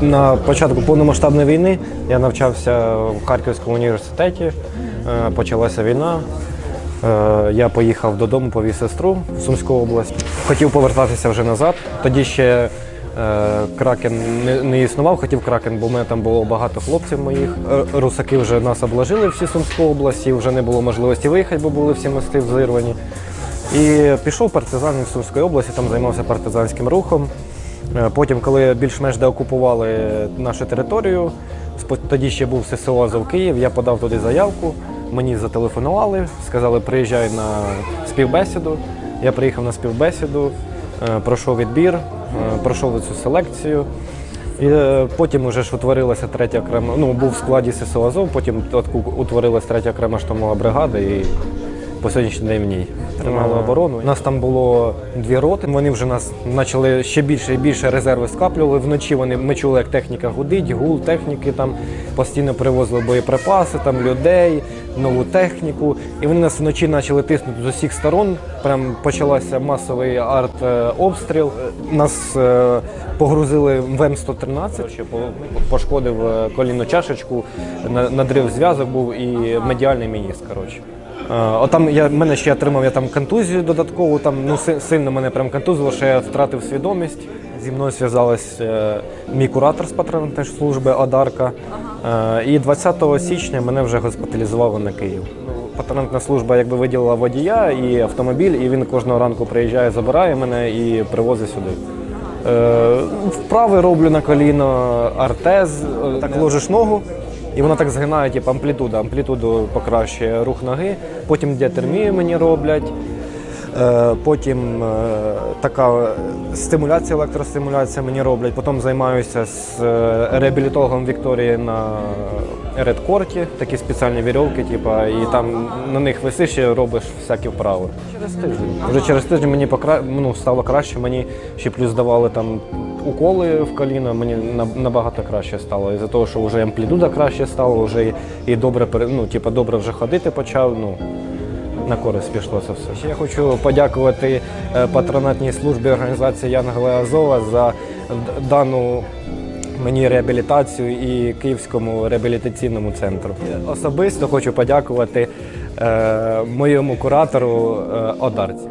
На початку повномасштабної війни я навчався в Харківському університеті. Е, Почалася війна. Е, Я поїхав додому, повіз сестру в Сумську область. Хотів повертатися вже назад. Тоді ще е, кракен не, існував, хотів кракен, бо в мене там було багато хлопців моїх. Русаки вже нас обложили всі Сумську область, і вже не було можливості виїхати, бо були всі мости взірвані. І пішов партизан в Сумської області, там займався партизанським рухом. Е, Потім, коли більш-менш деокупували нашу територію, тоді ще був ССО Азов Київ, я подав туди заявку, мені зателефонували, сказали, приїжджай на співбесіду. Я приїхав на співбесіду, е, пройшов відбір, е, пройшов цю селекцію. І потім вже ж утворилася третя окрема, ну був в складі ССО Азов, потім утворилася третя окрема штурмова бригада і по сьогоднішній день в ній тримали оборону. У нас там було дві роти. Вони вже нас почали ще більше і більше резерви скаплювали. Вночі вони ми чули, як техніка гудить, гул техніки там постійно привозили боєприпаси, там людей, нову техніку. І вони нас вночі почали тиснути з усіх сторон. Прям почався масовий арт-обстріл. Нас е, погрузили в М113, що по- пошкодив е, колінну чашечку, на- надрив зв'язок був і медіальний мініс. Коротше. Е, Отам я мене ще отримав я там контузію додаткову. Там ну си- сильно мене прям контузило, що я втратив свідомість. Зі мною зв'язалась е, мій куратор з патронатної служби Одарка. Е, і 20 січня мене вже госпіталізували на Київ. Патронатна служба якби виділила водія і автомобіль, і він кожного ранку приїжджає, забирає мене і привозить сюди. Е, вправи роблю на коліно, артез, так ложиш ногу. І вона так згинає, типу, амплітуда, амплітуду покращує рух ноги, потім діатермію мені роблять. Е, Потім е, така стимуляція, електростимуляція мені роблять. Потім займаюся з е, реабілітологом Вікторії на редкорті, такі спеціальні вірьовки, типу, і там на них висиш і робиш всякі вправи. Через тиждень. Вже через тиждень мені покра... ну, стало краще, мені ще плюс давали там уколи в коліно, мені набагато краще стало. Із-за того, що вже амплітуда краще стала, вже і, і добре, ну, типу, добре вже ходити почав. Ну, на користь пішло це все. Ще я хочу подякувати е, патронатній службі організації Янгела Азова за дану мені реабілітацію і Київському реабілітаційному центру. Особисто хочу подякувати е, моєму куратору е, Одарці.